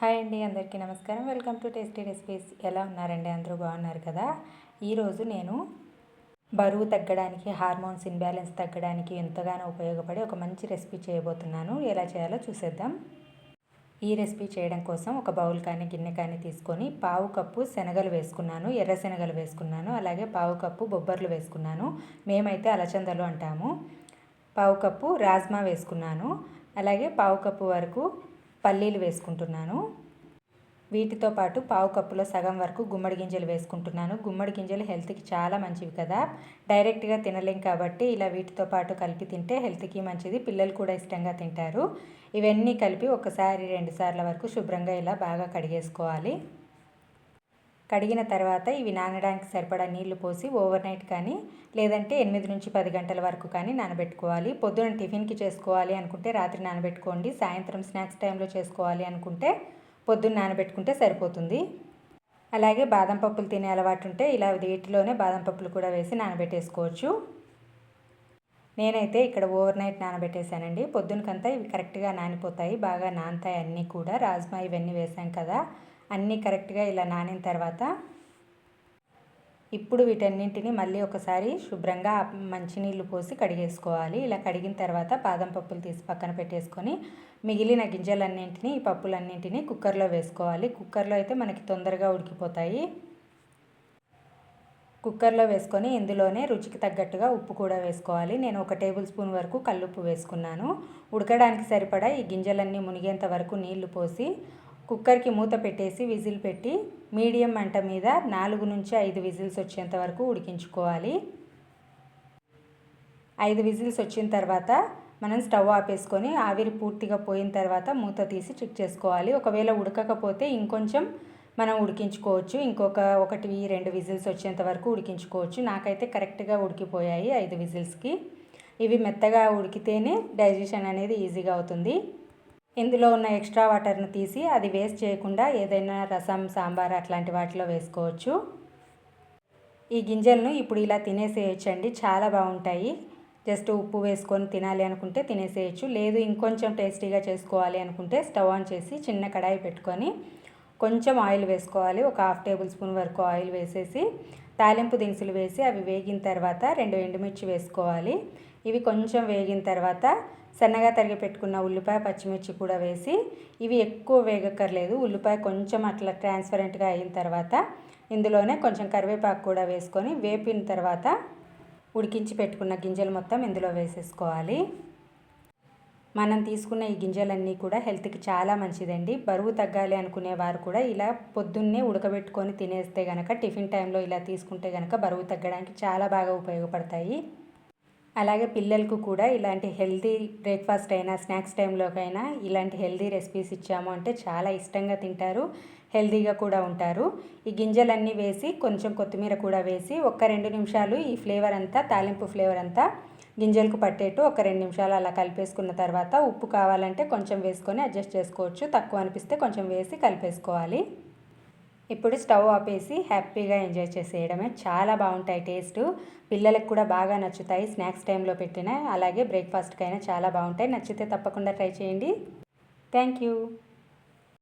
Hi అండి అందరికీ నమస్కారం. Welcome to tasty recipes. ఎలా ఉన్నారండి? అందరూ బాగున్నారు కదా? ఈరోజు నేను బరువు తగ్గడానికి హార్మోన్స్ ఇన్బ్యాలెన్స్ తగ్గడానికి ఎంతగానో ఉపయోగపడే ఒక మంచి రెసిపీ చేయబోతున్నాను. ఎలా చేయాలో చూసేద్దాం. ఈ రెసిపీ చేయడం కోసం ఒక బౌల్ కానీ గిన్నె కానీ తీసుకొని పావు కప్పు శనగలు వేసుకున్నాను. ఎర్ర శనగలు వేసుకున్నాను. అలాగే పావు కప్పు బొబ్బర్లు వేసుకున్నాను. మేమైతే అలచందలు అంటాము. పావు కప్పు రాజ్మా వేసుకున్నాను. అలాగే పావు కప్పు వరకు పల్లీలు వేసుకుంటున్నాను. వీటితో పాటు పావు కప్పులో సగం వరకు గుమ్మడి గింజలు వేసుకుంటున్నాను. గుమ్మడి గింజలు హెల్త్కి చాలా మంచివి కదా. డైరెక్ట్గా తినలేం కాబట్టి ఇలా వీటితో పాటు కలిపి తింటే హెల్త్కి మంచిది. పిల్లలు కూడా ఇష్టంగా తింటారు. ఇవన్నీ కలిపి ఒకసారి రెండు సార్ల వరకు శుభ్రంగా ఇలా బాగా కడిగేసుకోవాలి. కడిగిన తర్వాత ఇవి నానడానికి సరిపడా నీళ్ళు పోసి ఓవర్ నైట్ కానీ లేదంటే ఎనిమిది నుంచి పది గంటల వరకు కానీ నానబెట్టుకోవాలి. పొద్దున టిఫిన్కి చేసుకోవాలి అనుకుంటే రాత్రి నానబెట్టుకోండి. సాయంత్రం స్నాక్స్ టైంలో చేసుకోవాలి అనుకుంటే పొద్దున్న నానబెట్టుకుంటే సరిపోతుంది. అలాగే బాదం పప్పులు తినే అలవాటు ఉంటే ఇలా వీటిలోనే బాదం పప్పులు కూడా వేసి నానబెట్టేసుకోవచ్చు. నేనైతే ఇక్కడ ఓవర్ నైట్ నానబెట్టేశానండి. పొద్దునకంతా ఇవి కరెక్ట్గా నానిపోతాయి. బాగా నానతాయి అన్నీ కూడా. రాజ్మా ఇవన్నీ వేసాం కదా. అన్నీ కరెక్ట్గా ఇలా నానిన తర్వాత ఇప్పుడు వీటన్నింటిని మళ్ళీ ఒకసారి శుభ్రంగా మంచినీళ్ళు పోసి కడిగేసుకోవాలి. ఇలా కడిగిన తర్వాత బాదం పప్పులు తీసి పక్కన పెట్టేసుకొని మిగిలిన గింజలన్నింటినీ ఈ పప్పులన్నింటినీ కుక్కర్లో వేసుకోవాలి. కుక్కర్లో అయితే మనకి తొందరగా ఉడికిపోతాయి. కుక్కర్లో వేసుకొని ఇందులోనే రుచికి తగ్గట్టుగా ఉప్పు కూడా వేసుకోవాలి. నేను ఒక టేబుల్ స్పూన్ వరకు కల్లుప్పు వేసుకున్నాను. ఉడకడానికి సరిపడా ఈ గింజలన్నీ మునిగేంత వరకు నీళ్ళు పోసి కుక్కర్కి మూత పెట్టేసి విజిల్ పెట్టి మీడియం మంట మీద నాలుగు నుంచి ఐదు విజిల్స్ వచ్చేంత వరకు ఉడికించుకోవాలి. ఐదు విజిల్స్ వచ్చిన తర్వాత మనం స్టవ్ ఆపేసుకొని ఆవిరి పూర్తిగా పోయిన తర్వాత మూత తీసి చెక్ చేసుకోవాలి. ఒకవేళ ఉడకకపోతే ఇంకొంచెం మనం ఉడికించుకోవచ్చు. ఇంకొక ఒకటి రెండు విజిల్స్ వచ్చేంత వరకు ఉడికించుకోవచ్చు. నాకైతే కరెక్ట్గా ఉడికిపోయాయి ఐదు విజిల్స్కి. ఇవి మెత్తగా ఉడికితేనే డైజెషన్ అనేది ఈజీగా అవుతుంది. ఇందులో ఉన్న ఎక్స్ట్రా వాటర్ను తీసి అది వేస్ట్ చేయకుండా ఏదైనా రసం సాంబార్ అట్లాంటి వాటిలో వేసుకోవచ్చు. ఈ గింజలను ఇప్పుడు ఇలా తినేసేయచ్చండి. చాలా బాగుంటాయి. జస్ట్ ఉప్పు వేసుకొని తినాలి అనుకుంటే తినేసేయచ్చు. లేదు ఇంకొంచెం టేస్టీగా చేసుకోవాలి అనుకుంటే స్టవ్ ఆన్ చేసి చిన్న కడాయి పెట్టుకొని కొంచెం ఆయిల్ వేసుకోవాలి. ఒక హాఫ్ టేబుల్ స్పూన్ వరకు ఆయిల్ వేసేసి తాలింపు దినుసులు వేసి అవి వేగిన తర్వాత రెండు ఎండుమిర్చి వేసుకోవాలి. ఇవి కొంచెం వేగిన తర్వాత సన్నగా తరిగి పెట్టుకున్న ఉల్లిపాయ పచ్చిమిర్చి కూడా వేసి ఇవి ఎక్కువ వేగక్కర్లేదు. ఉల్లిపాయ కొంచెం అట్లా ట్రాన్స్పరెంట్గా అయిన తర్వాత ఇందులోనే కొంచెం కరివేపాకు కూడా వేసుకొని వేపిన తర్వాత ఉడికించి పెట్టుకున్న గింజలు మొత్తం ఇందులో వేసేసుకోవాలి. మనం తీసుకున్న ఈ గింజలన్నీ కూడా హెల్త్కి చాలా మంచిదండి. బరువు తగ్గాలి అనుకునే వారు కూడా ఇలా పొద్దున్నే ఉడకబెట్టుకొని తినేస్తే కనుక టిఫిన్ టైంలో ఇలా తీసుకుంటే కనుక బరువు తగ్గడానికి చాలా బాగా ఉపయోగపడతాయి. అలాగే పిల్లలకు కూడా ఇలాంటి హెల్తీ బ్రేక్ఫాస్ట్ అయినా స్నాక్స్ టైంలోకైనా ఇలాంటి హెల్తీ రెసిపీస్ ఇచ్చాము అంటే చాలా ఇష్టంగా తింటారు హెల్తీగా కూడా ఉంటారు. ఈ గింజలన్నీ వేసి కొంచెం కొత్తిమీర కూడా వేసి ఒక రెండు నిమిషాలు ఈ ఫ్లేవర్ అంతా తాలింపు ఫ్లేవర్ అంతా గింజలకు పట్టేట్టు ఒక రెండు నిమిషాలు అలా కలిపేసుకున్న తర్వాత ఉప్పు కావాలంటే కొంచెం వేసుకొని అడ్జస్ట్ చేసుకోవచ్చు. తక్కువ అనిపిస్తే కొంచెం వేసి కలిపేసుకోవాలి. ఇప్పుడు స్టవ్ ఆపేసి హ్యాపీగా ఎంజాయ్ చేసేయడమే. చాలా బాగుంటాయి టేస్ట్. పిల్లలకు కూడా బాగా నచ్చుతాయి స్నాక్స్ టైంలో పెట్టిన. అలాగే బ్రేక్ఫాస్ట్కైనా చాలా బాగుంటాయి. నచ్చితే తప్పకుండా ట్రై చేయండి. Thank you.